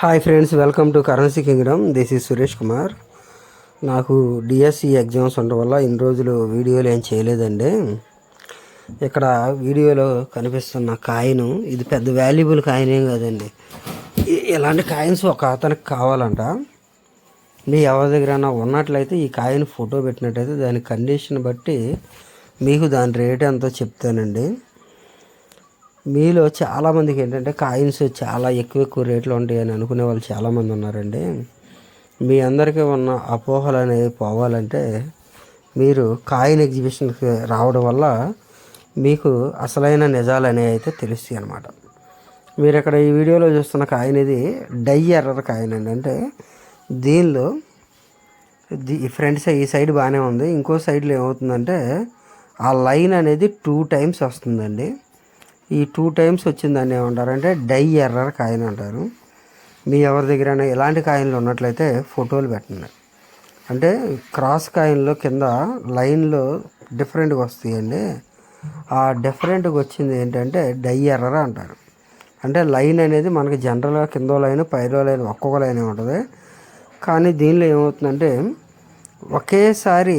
Hi friends welcome to currency kingdom this is Suresh Kumar నాకు DSC exams ఉండడం వల్ల ఇన్ని రోజులు వీడియోలు ఏం చేయలేదండి. ఇక్కడ వీడియోలో కనిపిస్తున్న కాయిన్ ఇది పెద్ద వాల్యుబుల్ కాయిన్ ఏం కాదండి. ఇలాంటి కాయిన్స్ ఒక అతనికి కావాలంట. మీ ఎవరి దగ్గర ఉన్నట్లయితే ఈ కాయిన్ ఫోటో పెట్టినట్టయితే దాని కండిషన్ బట్టి మీకు దాని రేట్ ఎంతో చెప్తానండి. మీలో చాలామందికి ఏంటంటే కాయిన్స్ చాలా ఎక్కువ ఎక్కువ రేట్లు ఉంటాయి అని అనుకునే వాళ్ళు చాలామంది ఉన్నారండి. మీ అందరికీ ఉన్న అపోహలు అనేవి పోవాలంటే మీరు కాయిన్ ఎగ్జిబిషన్కి రావడం వల్ల మీకు అసలైన నిజాలు అనేవి అయితే తెలుస్తాయి అనమాట మీరు ఇక్కడ ఈ వీడియోలో చూస్తున్న కాయిన్ ఇది డై ఎర్రర్ కాయిన్ అండి. అంటే దీనిలో ఈ ఫ్రంట్ సైడ్ ఈ సైడ్ బాగానే ఉంది. ఇంకో సైడ్లో ఏమవుతుందంటే ఆ లైన్ అనేది టూ టైమ్స్ వస్తుందండి. ఈ టూ టైమ్స్ వచ్చిందని ఏమంటారంటే డై ఎర్రర్ కాయిన్ అంటారు. మీ ఎవరి దగ్గరైనా ఎలాంటి కాయిన్లు ఉన్నట్లయితే ఫోటోలు పెట్టండి. అంటే క్రాస్ కాయిన్లో కింద లైన్లో డిఫరెంట్గా వస్తాయండి. ఆ డిఫరెంట్గా వచ్చింది ఏంటంటే డై ఎర్రర్ అంటారు. అంటే లైన్ అనేది మనకి జనరల్గా కిందో లైన్ పైలో లైన్ ఒక్కొక్క లైన్ ఉంటుంది. కానీ దీనిలో ఏమవుతుందంటే ఒకేసారి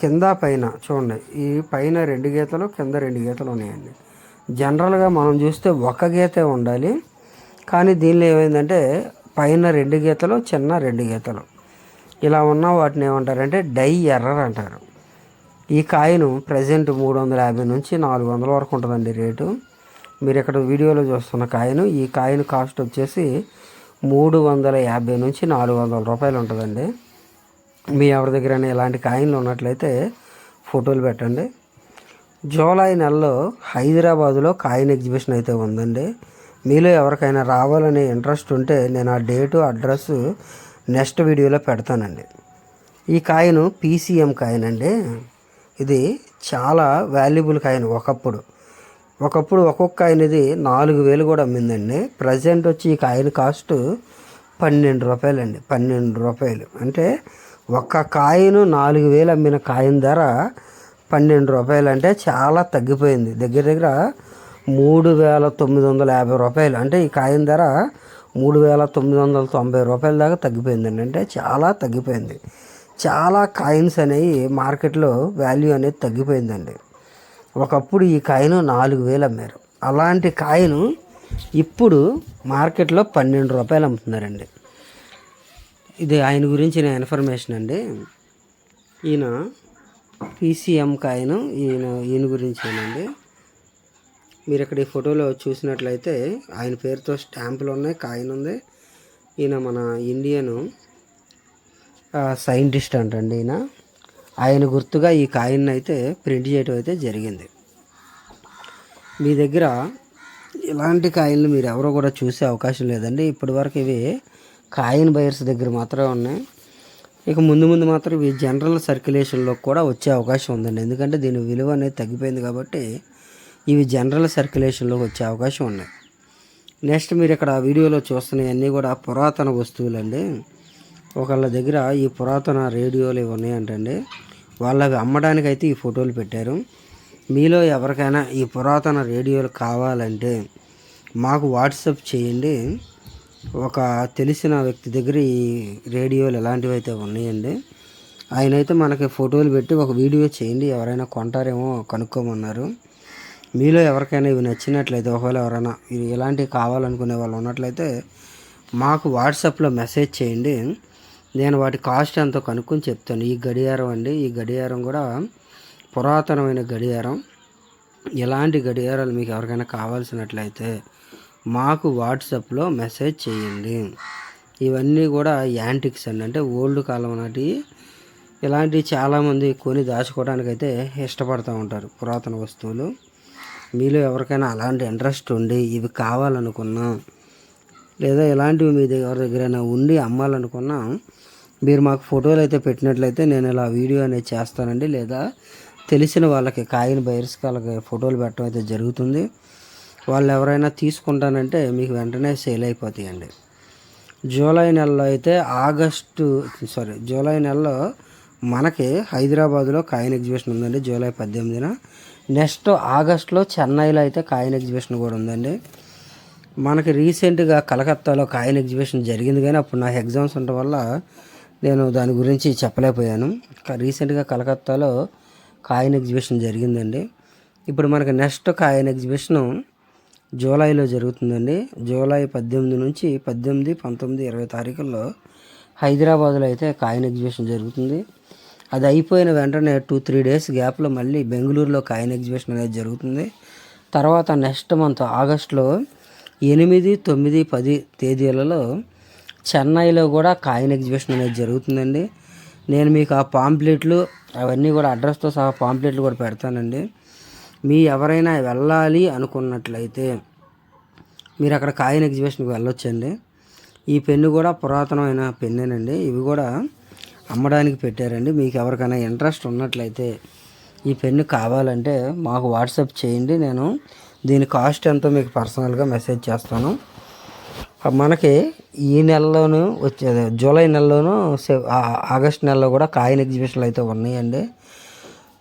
కింద పైన చూడండి. ఈ పైన రెండు గీతలు కింద రెండు గీతలు ఉన్నాయండి. జనరల్గా మనం చూస్తే ఒక గీతే ఉండాలి. కానీ దీనిలో ఏమైందంటే పైన రెండు గీతలు చిన్న రెండు గీతలు. ఇలా ఉన్న వాటిని ఏమంటారంటే డై ఎర్రర్ అంటారు. ఈ కాయను ప్రజెంట్ మూడు వందల యాభై నుంచి నాలుగు వందల వరకు ఉంటుందండి రేటు. మీరు ఇక్కడ వీడియోలో చూస్తున్న కాయను ఈ కాయిన్ కాస్ట్ వచ్చేసి మూడు వందల యాభై నుంచి నాలుగు వందల రూపాయలు ఉంటుందండి. మీ ఎవరి దగ్గర ఇలాంటి కాయిన్లు ఉన్నట్లయితే ఫోటోలు పెట్టండి. జూలై నెలలో హైదరాబాదులో కాయిన్ ఎగ్జిబిషన్ అయితే ఉందండి. మీలో ఎవరికైనా రావాలనే ఇంట్రెస్ట్ ఉంటే నేను ఆ డేటు అడ్రస్ నెక్స్ట్ వీడియోలో పెడతానండి. ఈ కాయిన్ పీసీఎం కాయిన్ అండి. ఇది చాలా వాల్యుబుల్ కాయిన్ ఒకప్పుడు. ఒకప్పుడు ఒక్కొక్క కాయిన్ ఇది నాలుగు వేలు కూడా అమ్మిందండి. ప్రజెంట్ వచ్చి ఈ కాయిన్ కాస్ట్ పన్నెండు రూపాయలు అండి పన్నెండు రూపాయలు. అంటే ఒక్క కాయిన్ నాలుగు వేలు అమ్మిన కాయిన్ ధర పన్నెండు రూపాయలు అంటే చాలా తగ్గిపోయింది. దగ్గర దగ్గర మూడు వేల తొమ్మిది వందల యాభై రూపాయలు. అంటే ఈ కాయిన్ ధర మూడు వేల తొమ్మిది వందల తొంభై రూపాయల దాకా తగ్గిపోయిందండి. అంటే చాలా తగ్గిపోయింది. చాలా కాయిన్స్ అనేవి మార్కెట్లో వాల్యూ అనేది తగ్గిపోయిందండి. ఒకప్పుడు ఈ కాయిన్ నాలుగు వేలు అమ్మారు. అలాంటి కాయిన్ ఇప్పుడు మార్కెట్లో పన్నెండు రూపాయలు అమ్ముతున్నారండి. ఇది ఆయన గురించిన ఇన్ఫర్మేషన్ అండి. ఈయన పీసీఎం కాయిన్ ఈయన ఈయన గురించేనండి మీరు ఇక్కడ ఈ ఫోటోలో చూసినట్లయితే ఆయన పేరుతో స్టాంపులు ఉన్నాయి కాయిన్ ఉంది. ఈయన మన ఇండియన్ సైంటిస్ట్ అంటండి ఈయన. ఆయన గుర్తుగా ఈ కాయిన్ అయితే ప్రింట్ చేయడం అయితే జరిగింది. మీ దగ్గర ఇలాంటి కాయిన్లు మీరు ఎవరో కూడా చూసే అవకాశం లేదండి. ఇప్పటివరకు ఇవి కాయిన్ బయర్స్ దగ్గర మాత్రమే ఉన్నాయి. ఇక ముందు ముందు మాత్రం ఈ జనరల్ సర్క్యులేషన్లో కూడా వచ్చే అవకాశం ఉందండి. ఎందుకంటే దీని విలువ అనేది తగ్గిపోయింది కాబట్టి ఇవి జనరల్ సర్క్యులేషన్లోకి వచ్చే అవకాశం ఉన్నాయి. నెక్స్ట్ మీరు ఇక్కడ వీడియోలో చూస్తున్నవన్నీ కూడా పురాతన వస్తువులండి. ఒకళ్ళ దగ్గర ఈ పురాతన రేడియోలు ఇవి ఉన్నాయంటండి. వాళ్ళు అవి ఈ ఫోటోలు పెట్టారు. మీలో ఎవరికైనా ఈ పురాతన రేడియోలు కావాలంటే మాకు వాట్సప్ చేయండి. ఒక తెలిసిన వ్యక్తి దగ్గర ఈ రేడియోలు ఎలాంటివి అయితే ఉన్నాయండి ఆయన అయితే మనకి ఫోటోలు పెట్టి ఒక వీడియో చేయండి ఎవరైనా కొంటారేమో కనుక్కోమన్నారు. మీలో ఎవరికైనా ఇవి నచ్చినట్లయితే ఒకవేళ ఎవరైనా ఇవి ఇలాంటివి కావాలనుకునే వాళ్ళు ఉన్నట్లయితే మాకు వాట్సాప్లో మెసేజ్ చేయండి. నేను వాటి కాస్ట్ ఎంతో కనుక్కొని చెప్తాను. ఈ గడియారం అండి ఈ గడియారం కూడా పురాతనమైన గడియారం. ఎలాంటి గడియారాలు మీకు ఎవరికైనా కావాల్సినట్లయితే మాకు వాట్సాప్లో మెసేజ్ చేయండి. ఇవన్నీ కూడా యాంటిక్స్ అండి. అంటే ఓల్డ్ కాలం నాటి ఇలాంటివి చాలామంది కొని దాచుకోవడానికి అయితే ఇష్టపడుతూ ఉంటారు పురాతన వస్తువులు. మీలో ఎవరికైనా అలాంటి ఇంట్రెస్ట్ ఉండి ఇవి కావాలనుకున్నా లేదా ఇలాంటివి మీ దగ్గర దగ్గరైనా ఉండి అమ్మాలనుకున్నా మీరు మాకు ఫోటోలు అయితే పెట్టినట్లయితే నేను ఇలా వీడియో అనేది చేస్తానండి. లేదా తెలిసిన వాళ్ళకి కాయిన్ బయర్స్ వాళ్ళకి ఫోటోలు పెట్టడం అయితే జరుగుతుంది. వాళ్ళు ఎవరైనా తీసుకుంటానంటే మీకు వెంటనే సేల్ అయిపోతాయండి. జూలై నెలలో అయితే ఆగస్టు సారీ జూలై నెలలో మనకి హైదరాబాద్లో కాయిన్ ఎగ్జిబిషన్ ఉందండి జూలై పద్దెనిమిదిన. నెక్స్ట్ ఆగస్ట్లో చెన్నైలో అయితే కాయిన్ ఎగ్జిబిషన్ కూడా ఉందండి. మనకి రీసెంట్గా కలకత్తాలో కాయిన్ ఎగ్జిబిషన్ జరిగింది కానీ అప్పుడు నాకు ఎగ్జామ్స్ ఉండటం వల్ల నేను దాని గురించి చెప్పలేకపోయాను. రీసెంట్గా కలకత్తాలో కాయిన్ ఎగ్జిబిషన్ జరిగిందండి. ఇప్పుడు మనకి నెక్స్ట్ కాయిన్ ఎగ్జిబిషన్ జూలైలో జరుగుతుందండి. జూలై పద్దెనిమిది నుంచి పద్దెనిమిది పంతొమ్మిది ఇరవై తారీఖుల్లో హైదరాబాద్లో అయితే కాయిన్ ఎగ్జిబిషన్ జరుగుతుంది. అది అయిపోయిన వెంటనే టూ త్రీ డేస్ గ్యాప్లో మళ్ళీ బెంగళూరులో కాయిన్ ఎగ్జిబిషన్ అనేది జరుగుతుంది. తర్వాత నెక్స్ట్ మంత్ ఆగస్టులో ఎనిమిది తొమ్మిది పది తేదీలలో చెన్నైలో కూడా కాయిన్ ఎగ్జిబిషన్ అనేది జరుగుతుందండి. నేను మీకు ఆ పాంప్లెట్లు అవన్నీ కూడా అడ్రస్తో సహా పాంప్లెట్లు కూడా పెడతానండి. మీ ఎవరైనా వెళ్ళాలి అనుకున్నట్లయితే మీరు అక్కడ కాయిన్ ఎగ్జిబిషన్కి వెళ్ళొచ్చండి. ఈ పెన్ను కూడా పురాతనమైన పెన్నేనండి. ఇవి కూడా అమ్మడానికి పెట్టారండి. మీకు ఎవరికైనా ఇంట్రెస్ట్ ఉన్నట్లయితే ఈ పెన్ను కావాలంటే మాకు వాట్సాప్ చేయండి. నేను దీని కాస్ట్ ఎంతో మీకు పర్సనల్గా మెసేజ్ చేస్తాను. మనకి ఈ నెలలోనూ వచ్చే జూలై నెలలోనూ సె- ఆగస్ట్ నెలలో కూడా కాయిన్ ఎగ్జిబిషన్లు అయితే ఉన్నాయండి.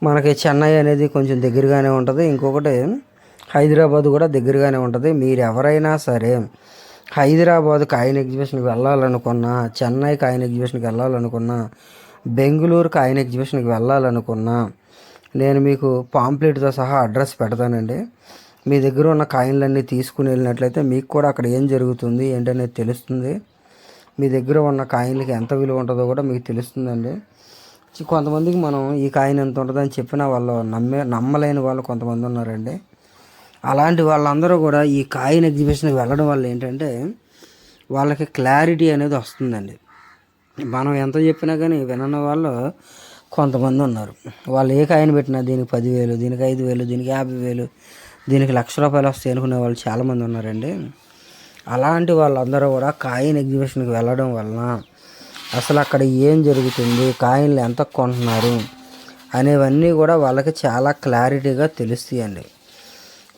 మనకి చెన్నై అనేది కొంచెం దగ్గరగానే ఉంటుంది. ఇంకొకటి హైదరాబాద్ కూడా దగ్గరగానే ఉంటుంది. మీరు ఎవరైనా సరే హైదరాబాద్ కాయిన్ ఎగ్జిబిషన్కి వెళ్ళాలనుకున్నా చెన్నై కాయిన్ ఎగ్జిబిషన్కి వెళ్ళాలనుకున్నా బెంగళూరు కాయిన్ ఎగ్జిబిషన్కి వెళ్ళాలనుకున్నా నేను మీకు పాంప్లెట్తో సహా అడ్రస్ పెడతానండి. మీ దగ్గర ఉన్న కాయిన్లన్నీ తీసుకుని వెళ్ళినట్లయితే మీకు కూడా అక్కడ ఏం జరుగుతుంది ఏంటనేది తెలుస్తుంది. మీ దగ్గర ఉన్న కాయిన్లకి ఎంత విలువ ఉంటుందో కూడా మీకు తెలుస్తుందండి. కొంతమందికి మనం ఈ కాయిన్ ఎంత ఉంటుందని చెప్పిన వాళ్ళు నమ్మే నమ్మలేని వాళ్ళు కొంతమంది ఉన్నారండి. అలాంటి వాళ్ళందరూ కూడా ఈ కాయిన్ ఎగ్జిబిషన్కి వెళ్ళడం వల్ల ఏంటంటే వాళ్ళకి క్లారిటీ అనేది వస్తుందండి. మనం ఎంత చెప్పినా కానీ వినన్న వాళ్ళు కొంతమంది ఉన్నారు. వాళ్ళు ఏ కాయిన్ పెట్టినా దీనికి పదివేలు దీనికి ఐదు వేలు దీనికి యాభై వేలు దీనికి లక్ష రూపాయలు వస్తాయి అనుకునే వాళ్ళు చాలామంది ఉన్నారండి. అలాంటి వాళ్ళందరూ కూడా కాయిన్ ఎగ్జిబిషన్కి వెళ్ళడం వలన అసలు అక్కడ ఏం జరుగుతుంది? కాయిన్లు ఎంత కొంటున్నారు? అనేవన్నీ కూడా వాళ్ళకి చాలా క్లారిటీగా తెలుస్తాయండి.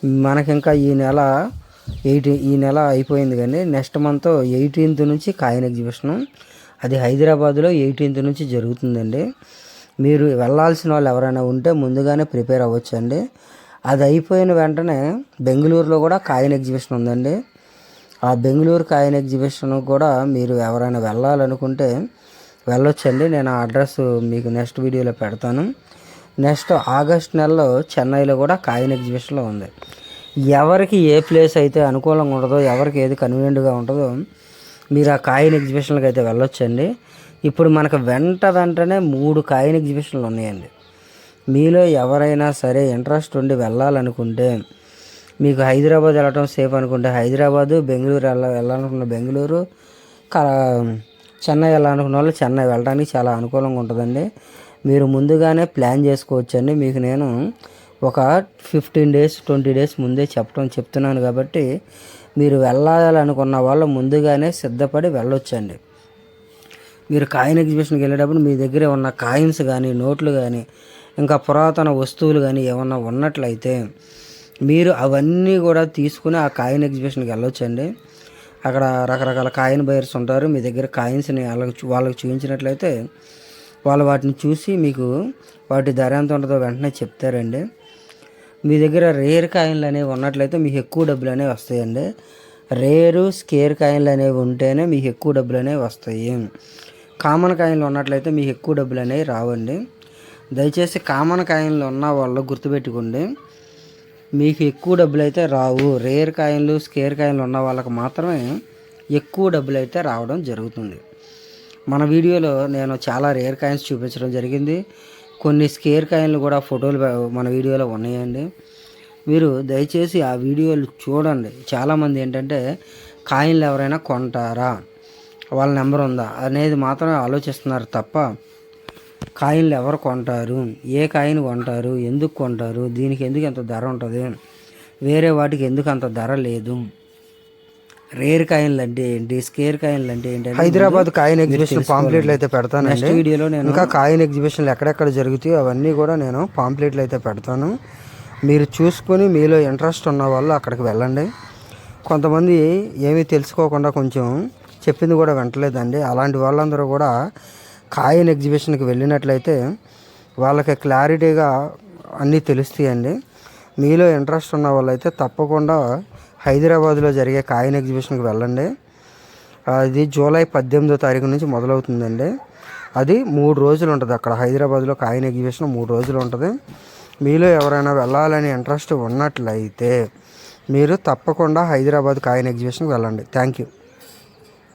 మనకి ఇంకా ఈ నెల ఎయిటీ ఈ నెల అయిపోయింది కానీ నెక్స్ట్ మంత్ ఎయిటీన్త్ నుంచి కాయిన్ ఎగ్జిబిషన్ అది హైదరాబాద్లో ఎయిటీన్త్ నుంచి జరుగుతుందండి. మీరు వెళ్ళాల్సిన వాళ్ళు ఎవరైనా ఉంటే ముందుగానే ప్రిపేర్ అవ్వచ్చండి. అది అయిపోయిన వెంటనే బెంగళూరులో కూడా కాయిన్ ఎగ్జిబిషన్ ఉందండి. ఆ బెంగళూరు కాయిన్ ఎగ్జిబిషన్ కూడా మీరు ఎవరైనా వెళ్ళాలనుకుంటే వెళ్ళొచ్చండి. నేను ఆ అడ్రస్ మీకు నెక్స్ట్ వీడియోలో పెడతాను. నెక్స్ట్ ఆగస్ట్ నెలలో చెన్నైలో కూడా కాయిన్ ఎగ్జిబిషన్లో ఉంది. ఎవరికి ఏ ప్లేస్ అయితే అనుకూలంగా ఉండదో ఎవరికి ఏది కన్వీనియంట్గా ఉంటుందో మీరు ఆ కాయిన్ ఎగ్జిబిషన్కి అయితే వెళ్ళొచ్చండి. ఇప్పుడు మనకు వెంట వెంటనే మూడు కాయిన్ ఎగ్జిబిషన్లు ఉన్నాయండి. మీలో ఎవరైనా సరే ఇంట్రెస్ట్ ఉండి వెళ్ళాలనుకుంటే మీకు హైదరాబాద్ వెళ్ళటం సేఫ్ అనుకుంటే హైదరాబాదు బెంగళూరు వెళ్ళ వెళ్ళాలనుకున్న బెంగళూరు చెన్నై వెళ్ళాలనుకున్న వాళ్ళు చెన్నై వెళ్ళడానికి చాలా అనుకూలంగా ఉంటుందండి. మీరు ముందుగానే ప్లాన్ చేసుకోవచ్చండి. మీకు నేను ఒక ఫిఫ్టీన్ డేస్ ట్వంటీ డేస్ ముందే చెప్పడం చెప్తున్నాను కాబట్టి మీరు వెళ్ళాలనుకున్న వాళ్ళు ముందుగానే సిద్ధపడి వెళ్ళొచ్చండి. మీరు కాయిన్ ఎగ్జిబిషన్కి వెళ్ళేటప్పుడు మీ దగ్గర ఉన్న కాయిన్స్ కానీ నోట్లు కానీ ఇంకా పురాతన వస్తువులు కానీ ఏమన్నా ఉన్నట్లయితే మీరు అవన్నీ కూడా తీసుకుని ఆ కాయిన్ ఎగ్జిబిషన్కి వెళ్ళొచ్చండి. అక్కడ రకరకాల కాయిన్ బయర్స్ ఉంటారు. మీ దగ్గర కాయిన్స్ని వాళ్ళకి వాళ్ళకి చూపించినట్లయితే వాళ్ళు వాటిని చూసి మీకు వాటి ధర ఎంత ఉంటుందో వెంటనే చెప్తారండి. మీ దగ్గర రేర్ కాయిన్లు అనేవి ఉన్నట్లయితే మీకు ఎక్కువ డబ్బులు అనేవి వస్తాయండి. రేరు స్కేర్ కాయిన్లు అనేవి ఉంటేనే మీకు ఎక్కువ డబ్బులు అనేవి వస్తాయి. కామన్ కాయిన్లు ఉన్నట్లయితే మీకు ఎక్కువ డబ్బులు అనేవి రావండి. దయచేసి కామన్ కాయిన్లు ఉన్న వాళ్ళు గుర్తుపెట్టుకోండి. మీకు ఎక్కువ డబ్బులు అయితే రావు. రేర్ కాయిన్లు స్కేర్ కాయిన్లు ఉన్న వాళ్ళకి మాత్రమే ఎక్కువ డబ్బులు అయితే రావడం జరుగుతుంది. మన వీడియోలో నేను చాలా రేర్ కాయిన్స్ చూపించడం జరిగింది. కొన్ని స్కేర్ కాయిన్లు కూడా ఫోటోలు మన వీడియోలో ఉన్నాయండి. మీరు దయచేసి ఆ వీడియోలు చూడండి. చాలామంది ఏంటంటే కాయిన్లు ఎవరైనా కొంటారా? వాళ్ళ నెంబర్ ఉందా? అనేది మాత్రమే ఆలోచిస్తున్నారు తప్ప కాయిన్లు ఎవరు కొంటారు? ఏ కాయిన్ కొంటారు? ఎందుకు కొంటారు? దీనికి ఎందుకు ఎంత ధర ఉంటుంది? వేరే వాటికి ఎందుకు అంత ధర లేదు? రేర్ కాయిన్లు అంటే ఏంటి? స్కేర్ కాయిన్లు అంటే ఏంటి హైదరాబాద్ కాయిన్ ఎగ్జిబిషన్. పాంప్లెట్లు అయితే పెడతానండి. నెక్స్ట్ వీడియోలో నేను ఇంకా కాయిన్ ఎగ్జిబిషన్లు ఎక్కడెక్కడ జరుగుతాయో అవన్నీ కూడా నేను పాంప్లెట్లు అయితే పెడతాను. మీరు చూసుకొని మీలో ఇంట్రెస్ట్ ఉన్న వాళ్ళు అక్కడికి వెళ్ళండి. కొంతమంది ఏమీ తెలుసుకోకుండా కొంచెం చెప్పింది కూడా వింటలేదండి. అలాంటి వాళ్ళందరూ కూడా కాయిన్ ఎగ్జిబిషన్కి వెళ్ళినట్లయితే వాళ్ళకి క్లారిటీగా అన్నీ తెలుస్తాయండి. మీలో ఇంట్రెస్ట్ ఉన్న వాళ్ళైతే తప్పకుండా హైదరాబాద్లో జరిగే కాయిన్ ఎగ్జిబిషన్కి వెళ్ళండి. అది జూలై పద్దెనిమిదో తారీఖు నుంచి మొదలవుతుందండి. అది మూడు రోజులు ఉంటుంది. అక్కడ హైదరాబాద్లో కాయిన్ ఎగ్జిబిషన్ మూడు రోజులు ఉంటుంది. మీలో ఎవరైనా వెళ్ళాలని ఇంట్రెస్ట్ ఉన్నట్లయితే మీరు తప్పకుండా హైదరాబాద్ కాయిన్ ఎగ్జిబిషన్కి వెళ్ళండి. Thank you.